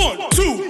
One, two,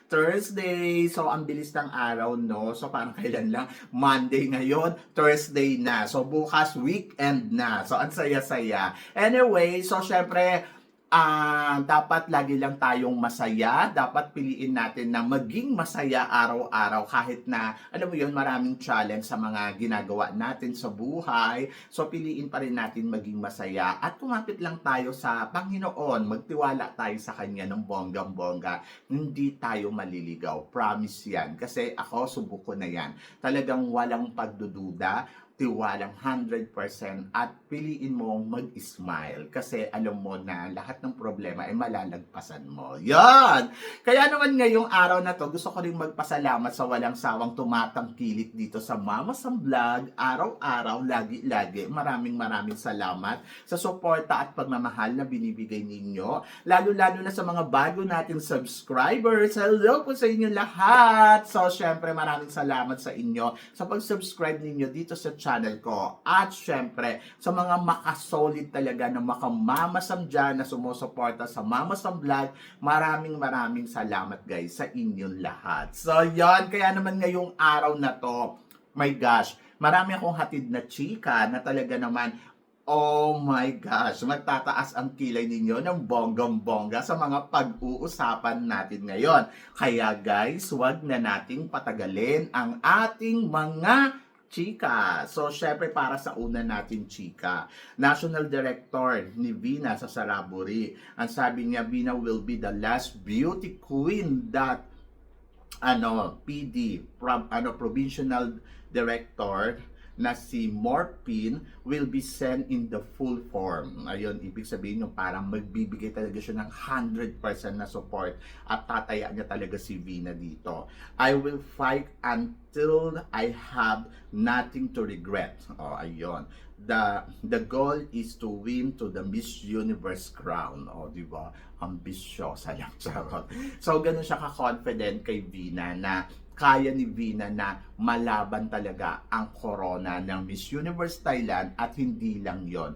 Thursday. So, ang bilis ng araw, no? So, parang kailan lang? Monday ngayon, Thursday na. So, bukas weekend na. So, ang saya-saya. Anyway, so, syempre, ah dapat lagi lang tayong masaya. Dapat piliin natin na maging masaya araw-araw kahit na, alam mo yun, maraming challenge sa mga ginagawa natin sa buhay. So, piliin pa rin natin maging masaya at kumapit lang tayo sa Panginoon. Magtiwala tayo sa Kanya ng bonggang-bongga. Hindi tayo maliligaw. Promise yan. Kasi ako, subuko na yan. Talagang walang pagdududa tiwalang 100% at piliin mo mag-smile kasi alam mo na lahat ng problema ay malalagpasan mo. Yan! Kaya naman ngayong araw na to, gusto ko rin magpasalamat sa walang sawang tumatangkilik dito sa Mama Sam Vlog, araw-araw, lagi-lagi. Maraming maraming salamat sa suporta at pagmamahal na binibigay ninyo. Lalo-lalo na sa mga bago nating subscribers. Hello po sa inyo lahat! So, syempre, maraming salamat sa inyo sa pag-subscribe ninyo dito sa channel ko. At syempre, sa mga makasolid talaga na makamamasam dyan na sumusuporta sa Mamasam Vlog, maraming maraming salamat guys sa inyong lahat. So, yon Kaya naman ngayong araw na to, my gosh, marami akong hatid na chika na talaga naman Oh my gosh, magtataas ang kilay ninyo ng bonggang-bongga sa mga pag-uusapan natin ngayon. Kaya guys, wag na nating patagalin ang ating mga chika. So, syempre para sa una natin chika, National Director ni Vina sa Saraburi. Ang sabi niya, Vina will be the last beauty queen that ano, PD, pro, ano, provincial director na si Morpin will be sent in the full form. Ayun, ibig sabihin yung parang magbibigay talaga siya ng 100% na support at tataya niya talaga si Vina dito. I will fight until I have nothing to regret. Oh, ayun. The the goal is to win to the Miss Universe crown. Oh, di ba? Ambisyosa lang charot. So, ganun siya ka-confident kay Vina na kaya ni Vina na malaban talaga ang corona ng Miss Universe Thailand at hindi lang yon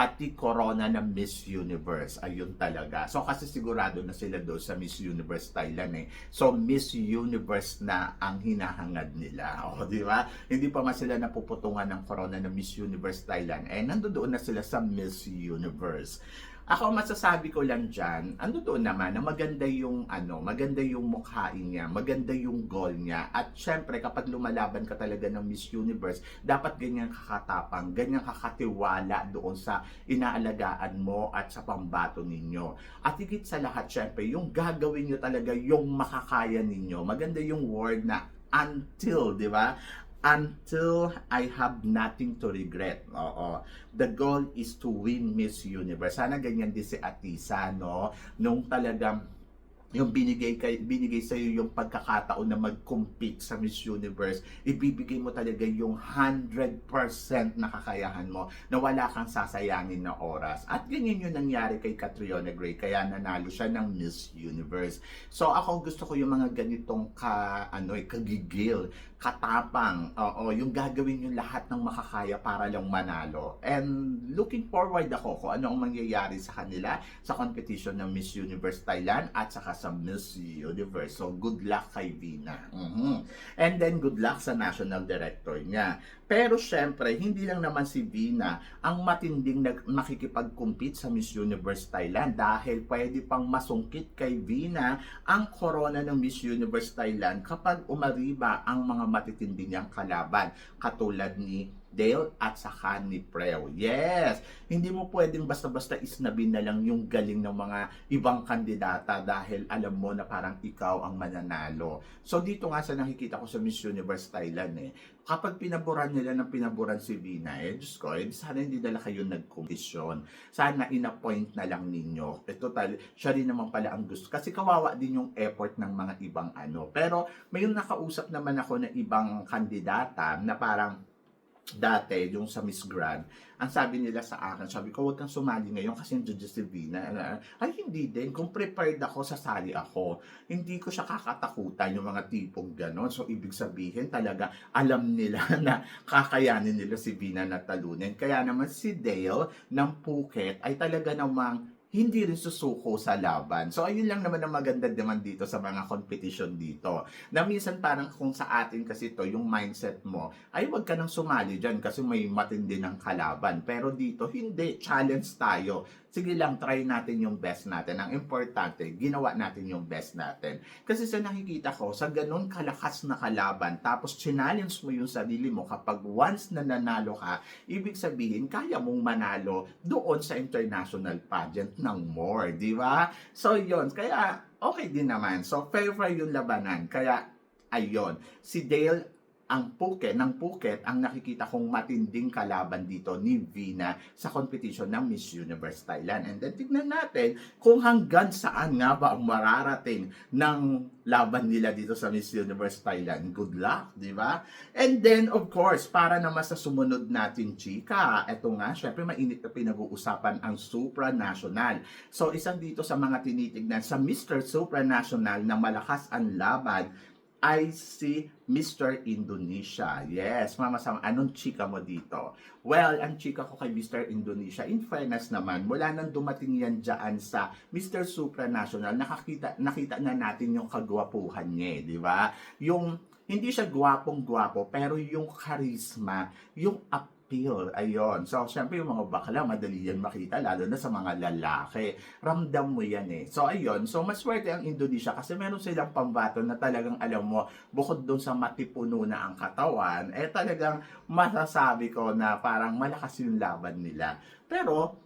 pati corona ng Miss Universe. Ayun talaga. So kasi sigurado na sila doon sa Miss Universe Thailand eh. So Miss Universe na ang hinahangad nila. O, di ba? Hindi pa man sila napuputungan ng corona ng Miss Universe Thailand. Eh, nandoon na sila sa Miss Universe. Ako masasabi ko lang dyan, ano doon naman, na maganda yung ano, maganda yung mukhain niya, maganda yung goal niya. At syempre, kapag lumalaban ka talaga ng Miss Universe, dapat ganyan kakatapang, ganyan kakatiwala doon sa inaalagaan mo at sa pambato ninyo. At higit sa lahat, syempre, yung gagawin nyo talaga yung makakaya ninyo. Maganda yung word na until, di ba? Until I have nothing to regret. Oo. The goal is to win Miss Universe. Sana ganyan din si Atisa, no? Nung talagang yung binigay kay binigay sa iyo yung pagkakataon na mag-compete sa Miss Universe, ibibigay mo talaga yung 100% na kakayahan mo na wala kang sasayangin na oras. At ganyan yung nangyari kay Catriona Gray kaya nanalo siya ng Miss Universe. So ako gusto ko yung mga ganitong ka ano eh, kagigil, katapang, oo, yung gagawin yung lahat ng makakaya para lang manalo. And looking forward ako kung ano ang mangyayari sa kanila sa competition ng Miss Universe Thailand at saka sa Miss Universe. So, good luck kay Vina. Mhm. And then, good luck sa national director niya. Pero, syempre, hindi lang naman si Vina ang matinding nag- makikipag-compete sa Miss Universe Thailand dahil pwede pang masungkit kay Vina ang corona ng Miss Universe Thailand kapag umariba ang mga matitindi niyang kalaban katulad ni Dale at saka ni Preo. Yes! Hindi mo pwedeng basta-basta isnabin na lang yung galing ng mga ibang kandidata dahil alam mo na parang ikaw ang mananalo. So dito nga sa nakikita ko sa Miss Universe Thailand eh, kapag pinaboran nila ng pinaboran si Vina, eh, Diyos ko, eh, sana hindi nila kayo nagkompetisyon. Sana in-appoint na lang ninyo. Eh, total, siya rin naman pala ang gusto. Kasi kawawa din yung effort ng mga ibang ano. Pero may nakausap naman ako na ibang kandidata na parang dati, yung sa Miss Grand, ang sabi nila sa akin, sabi ko, huwag kang sumali ngayon kasi yung Judges Divina. Ay, hindi din. Kung prepared ako, sasali ako. Hindi ko siya kakatakutan yung mga tipong ganon. So, ibig sabihin talaga, alam nila na kakayanin nila si Vina na talunin. Kaya naman si Dale ng Phuket ay talaga namang hindi rin susuko sa laban. So, ayun lang naman ang maganda naman dito sa mga competition dito. Na minsan parang kung sa atin kasi to yung mindset mo, ay wag ka nang sumali dyan kasi may matindi ng kalaban. Pero dito, hindi. Challenge tayo. Sige lang, try natin yung best natin. Ang importante, ginawa natin yung best natin. Kasi sa nakikita ko, sa ganun kalakas na kalaban, tapos challenge mo yung sarili mo kapag once na nanalo ka, ibig sabihin, kaya mong manalo doon sa international pageant ng more, di ba? So, yon Kaya, okay din naman. So, fair-fair yung labanan. Kaya, ayun. Si Dale ang Phuket, ng Phuket, ang nakikita kong matinding kalaban dito ni Vina sa competition ng Miss Universe Thailand. And then tignan natin kung hanggang saan nga ba ang mararating ng laban nila dito sa Miss Universe Thailand. Good luck, di ba? And then, of course, para naman sa sumunod natin, chika, eto nga, syempre mainit na pinag-uusapan ang supranational. So, isang dito sa mga tinitignan sa Mr. Supranational na malakas ang laban ay si Mr. Indonesia. Yes, mama Sam, anong chika mo dito? Well, ang chika ko kay Mr. Indonesia, in fairness naman, mula nang dumating yan dyan sa Mr. Supranational, nakakita, nakita na natin yung kagwapuhan niya, eh, di ba? Yung, hindi siya gwapong-gwapo, pero yung charisma, yung appeal, ayon. So, syempre yung mga bakla, madali yan makita, lalo na sa mga lalaki. Ramdam mo yan eh. So, ayun. So, maswerte ang Indonesia kasi meron silang pambato na talagang alam mo, bukod doon sa matipuno na ang katawan, eh talagang masasabi ko na parang malakas yung laban nila. Pero,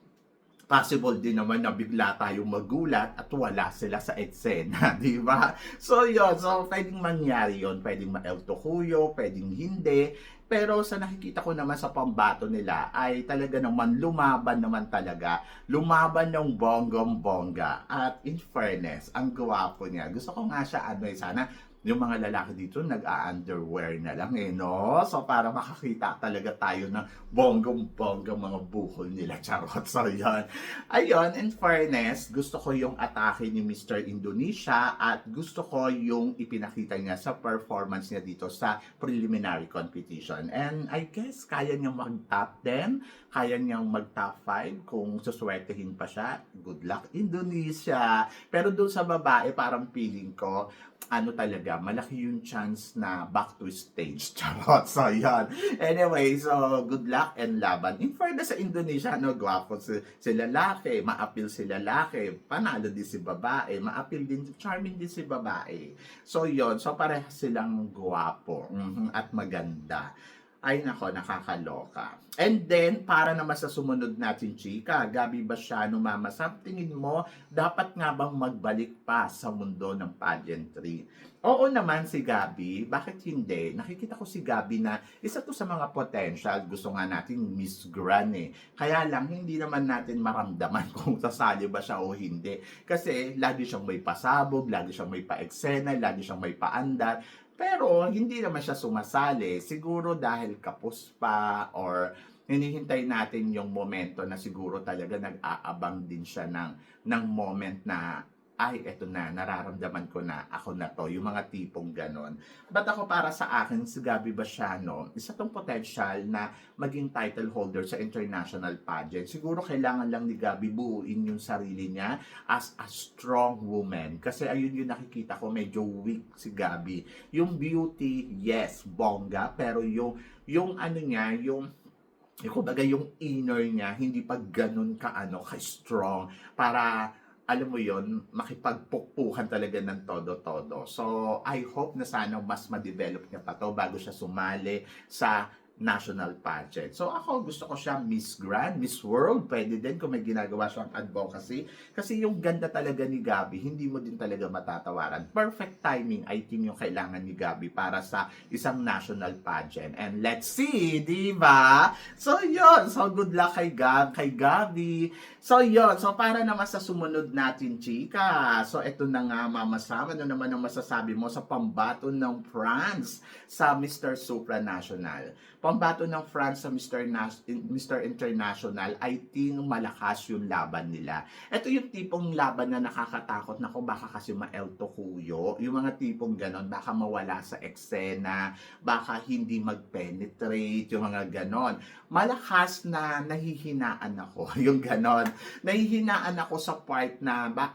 possible din naman na bigla tayong magulat at wala sila sa eksena, di ba? So, yun. So, pwedeng mangyari yun. Pwedeng ma-elto kuyo, pwedeng hindi. Pero sa nakikita ko naman sa pambato nila ay talaga naman lumaban naman talaga. Lumaban ng bonggong-bongga. At in fairness, ang gwapo niya. Gusto ko nga siya ano sana yung mga lalaki dito nag-underwear na lang eh, no? So, para makakita talaga tayo ng bonggong-bongga mga buhol nila. Charot. So, yun. Ayun, in fairness, gusto ko yung atake ni Mr. Indonesia at gusto ko yung ipinakita niya sa performance niya dito sa preliminary competition. And I guess, kaya niyang mag-top 10, kaya niyang mag-top 5 kung suswertehin pa siya. Good luck, Indonesia! Pero doon sa babae, parang feeling ko, ano talaga, malaki yung chance na back to stage. Charot. So, yan. Anyway, so, good luck and laban. In fairness sa Indonesia, no, gwapo si, si lalaki, ma-appeal si lalaki, panalo din si babae, ma-appeal din, charming din si babae. So, yon So, parehas silang gwapo mhm, at maganda. Ay nako, nakakaloka. And then, para naman sa sumunod natin, chika, Gabi Basiano, Mama Sam, tingin mo, dapat nga bang magbalik pa sa mundo ng pageantry? Oo naman si Gabi, bakit hindi? Nakikita ko si Gabi na isa to sa mga potential, gusto nga natin Miss Grand eh. Kaya lang, hindi naman natin maramdaman kung sasali ba siya o hindi. Kasi lagi siyang may pasabog, lagi siyang may pa-eksena, lagi siyang may paandar. Pero hindi naman siya sumasali. Siguro dahil kapos pa or hinihintay natin yung momento na siguro talaga nag-aabang din siya ng, ng moment na ay, eto na, nararamdaman ko na, ako na to, yung mga tipong ganon. But ako para sa akin, si Gabi Basiano, isa tong potential na maging title holder sa international pageant. Siguro kailangan lang ni Gabi buuin yung sarili niya as a strong woman. Kasi ayun yung nakikita ko, medyo weak si Gabi. Yung beauty, yes, bongga, pero yung, yung ano niya, yung yung kumbaga yung inner niya, hindi pa ganun ka ano, ka-strong para alam mo yon makipagpukpukan talaga ng todo-todo. So, I hope na sana mas ma-develop niya pa to bago siya sumali sa national pageant. So ako gusto ko siya Miss Grand, Miss World, pwede din kung may ginagawa siyang advocacy. Kasi yung ganda talaga ni Gabi, hindi mo din talaga matatawaran. Perfect timing, I think, yung kailangan ni Gabi para sa isang national pageant. And let's see, di ba? So yun, so good luck kay Gab, kay Gabi. So yun, so para naman sa sumunod natin, chika. So ito na nga, Mama ano naman ang masasabi mo sa pambato ng France sa Mr. Supranational? Pambato ng France sa Mr. Nas- Mr. International, I think malakas yung laban nila. Ito yung tipong laban na nakakatakot na kung baka kasi ma-elto kuyo. Yung mga tipong ganon, baka mawala sa eksena, baka hindi mag-penetrate, yung mga ganon. Malakas na nahihinaan ako, yung ganon. Nahihinaan ako sa part na, ba,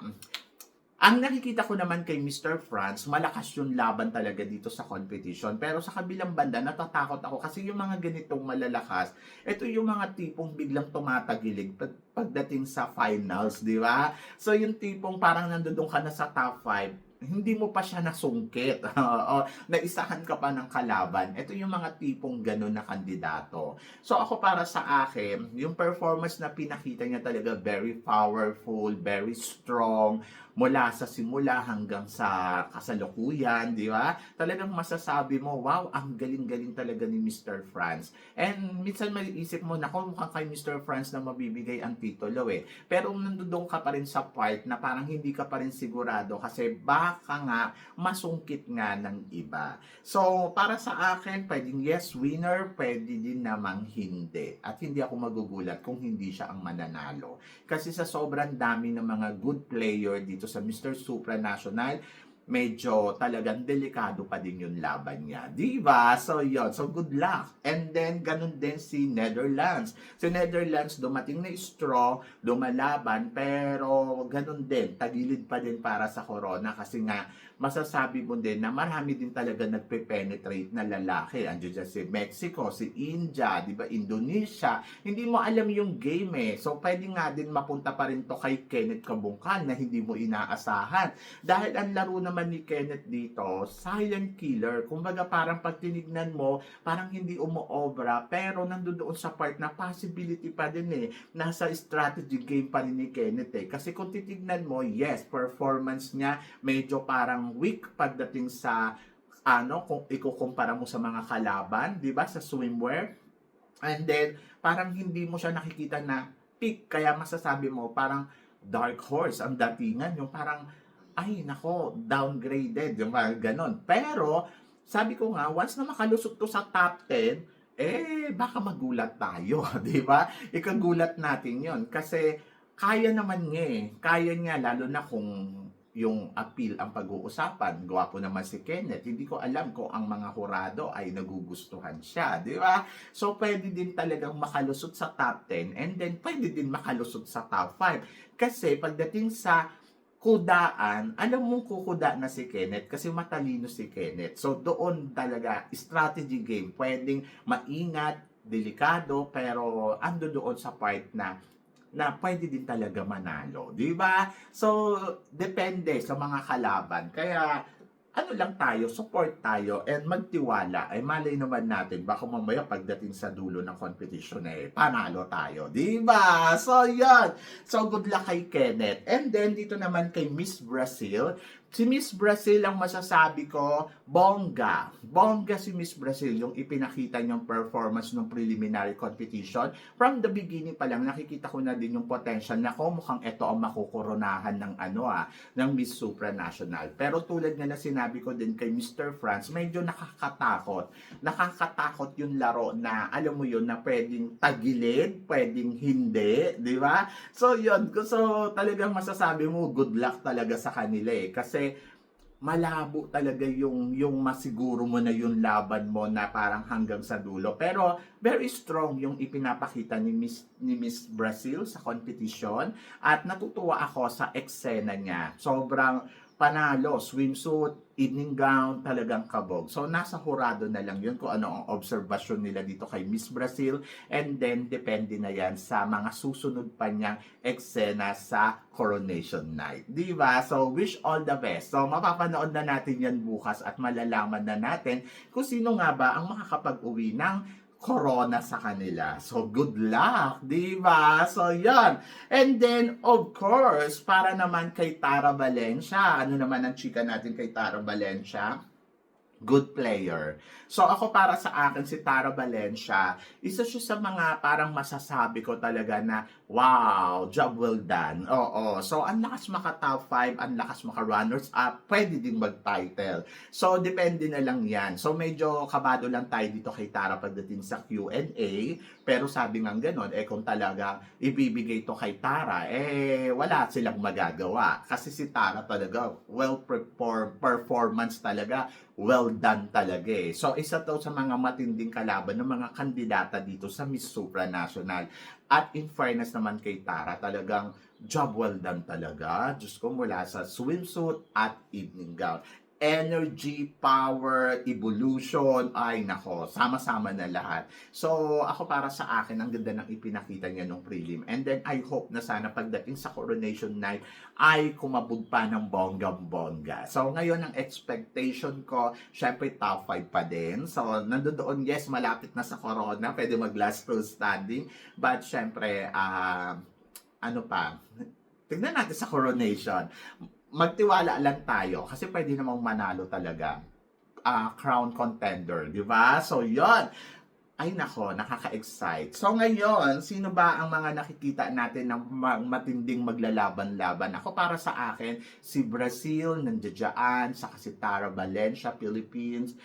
ang nakikita ko naman kay Mr. France, malakas yung laban talaga dito sa competition. Pero sa kabilang banda, natatakot ako kasi yung mga ganitong malalakas, ito yung mga tipong biglang tumatagilig pag- pagdating sa finals, di ba? So yung tipong parang nandoon ka na sa top 5, hindi mo pa siya nasungkit. o naisahan ka pa ng kalaban. Ito yung mga tipong ganun na kandidato. So ako para sa akin, yung performance na pinakita niya talaga very powerful, very strong, mula sa simula hanggang sa kasalukuyan, di ba? Talagang masasabi mo, wow, ang galing-galing talaga ni Mr. France. And minsan maiisip mo, naku, mukhang kay Mr. France na mabibigay ang titulo eh. Pero nandoon ka pa rin sa part na parang hindi ka pa rin sigurado kasi baka nga masungkit nga ng iba. So, para sa akin, pwedeng yes, winner, pwede din namang hindi. At hindi ako magugulat kung hindi siya ang mananalo. Kasi sa sobrang dami ng mga good player dito sa Mr. Supranational, medyo talagang delikado pa din yung laban niya. Di ba? So, yon So, good luck. And then, ganun din si Netherlands. Si Netherlands, dumating na straw, lumalaban, pero ganun din, tagilid pa din para sa corona kasi nga, masasabi mo din na marami din talaga nagpe-penetrate na lalaki. Andiyan dyan si Mexico, si India, di ba, Indonesia. Hindi mo alam yung game eh. So, pwede nga din mapunta pa rin to kay Kenneth Kabungkan na hindi mo inaasahan. Dahil ang laro naman ni Kenneth dito, silent killer. Kumbaga parang pag tinignan mo, parang hindi umuobra, pero nandoon sa part na possibility pa din eh. Nasa strategy game pa rin ni Kenneth eh. Kasi kung titignan mo, yes, performance niya medyo parang weak pagdating sa ano, kung ikukumpara mo sa mga kalaban, di ba, sa swimwear. And then, parang hindi mo siya nakikita na peak, kaya masasabi mo, parang dark horse ang datingan, yung parang ay, nako, downgraded, yung mga ganon. Pero, sabi ko nga, once na makalusot to sa top 10, eh, baka magulat tayo, di ba? Ikagulat natin yon Kasi, kaya naman niya eh. Kaya niya, lalo na kung yung appeal ang pag-uusapan. Gwapo naman si Kenneth. Hindi ko alam kung ang mga hurado ay nagugustuhan siya, di ba? So, pwede din talagang makalusot sa top 10 and then pwede din makalusot sa top 5. Kasi pagdating sa kudaan, alam mong kukuda na si Kenneth kasi matalino si Kenneth. So doon talaga, strategy game, pwedeng maingat, delikado, pero ando doon sa part na na pwede din talaga manalo, di ba? So, depende sa mga kalaban. Kaya, ano lang tayo, support tayo, and magtiwala. Ay malay naman natin, baka mamaya pagdating sa dulo ng competition eh, panalo tayo. Di ba? So, yan. So, good luck kay Kenneth. And then, dito naman kay Miss Brazil. Si Miss Brazil, ang masasabi ko, bongga. Bongga si Miss Brazil, yung ipinakita niyang performance ng preliminary competition. From the beginning pa lang, nakikita ko na din yung potential na ko, mukhang ito ang makukoronahan ng ano ah, ng Miss Supranational. Pero tulad nga na sinabi ko din kay Mr. France, medyo nakakatakot. Nakakatakot yung laro na, alam mo yun, na pwedeng tagilid, pwedeng hindi, di ba? So yun, so talagang masasabi mo, good luck talaga sa kanila eh. Kasi malabo talaga yung yung masiguro mo na yung laban mo na parang hanggang sa dulo. Pero very strong yung ipinapakita ni Miss ni Miss Brazil sa competition at natutuwa ako sa eksena niya. Sobrang panalo, swimsuit, evening gown, talagang kabog. So, nasa hurado na lang yun kung ano ang observation nila dito kay Miss Brazil. And then, depende na yan sa mga susunod pa niyang eksena sa Coronation Night. Di ba? So, wish all the best. So, mapapanood na natin yan bukas at malalaman na natin kung sino nga ba ang makakapag-uwi ng corona sa kanila. So, good luck, di ba? So, yon And then, of course, para naman kay Tara Valencia, ano naman ang chika natin kay Tara Valencia? Good player. So ako para sa akin si Tara Valencia, isa siya sa mga parang masasabi ko talaga na wow, job well done. Oo. So ang lakas maka top 5, ang lakas maka runners up, pwede din mag-title. So depende na lang 'yan. So medyo kabado lang tayo dito kay Tara pagdating sa Q&A, pero sabi nga ganon, eh kung talaga ibibigay to kay Tara, eh wala silang magagawa. Kasi si Tara talaga well perform performance talaga well done talaga eh. So, isa to sa mga matinding kalaban ng mga kandidata dito sa Miss Supranational. At in fairness naman kay Tara, talagang job well done talaga. Diyos ko, mula sa swimsuit at evening gown. Energy, power, evolution, ay nako, sama-sama na lahat. So, ako para sa akin, ang ganda ng ipinakita niya nung prelim. And then, I hope na sana pagdating sa coronation night, ay kumabog pa ng bonggang-bongga. So, ngayon, ang expectation ko, syempre top 5 pa din. So, nandoon, yes, malapit na sa corona, pwede mag last two standing. But, syempre, ah, ano pa, tignan natin sa coronation. Magtiwala lang tayo kasi pwede namang manalo talaga. Ah, crown contender, di ba? So, yon ay nako, nakaka-excite. So ngayon, sino ba ang mga nakikita natin ng ma- matinding maglalaban-laban? Ako para sa akin, si Brazil, nandiyan, saka si Tara Valencia, Philippines,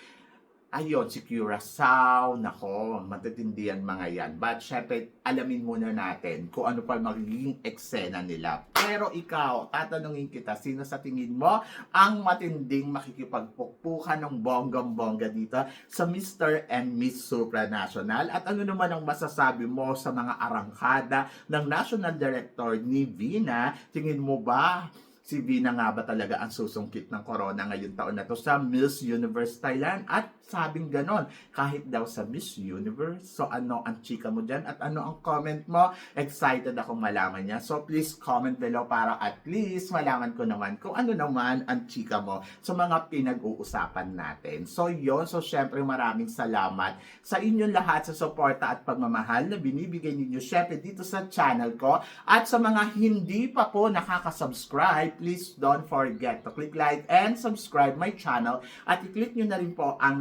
Ayun, si Curacao, nako, matitindihan mga yan. But syempre, alamin muna natin kung ano pa magiging eksena nila. Pero ikaw, tatanungin kita, sino sa tingin mo ang matinding makikipagpukpukan ng bonggam-bongga dito sa Mr. and Miss Supranational? At ano naman ang masasabi mo sa mga arangkada ng National Director ni Vina? Tingin mo ba si Vina nga ba talaga ang susungkit ng corona ngayon taon na to sa Miss Universe Thailand at sabing ganon. Kahit daw sa Miss Universe. So ano ang chika mo dyan? At ano ang comment mo? Excited akong malaman niya so please comment below para at least malaman ko naman kung ano naman ang chika mo sa mga pinag-uusapan natin. So yon so syempre maraming salamat sa inyong lahat sa suporta at pagmamahal na binibigay ninyo syempre dito sa channel ko. At sa mga hindi pa po nakaka-subscribe please don't forget to click like and subscribe my channel. At i-click nyo na rin po ang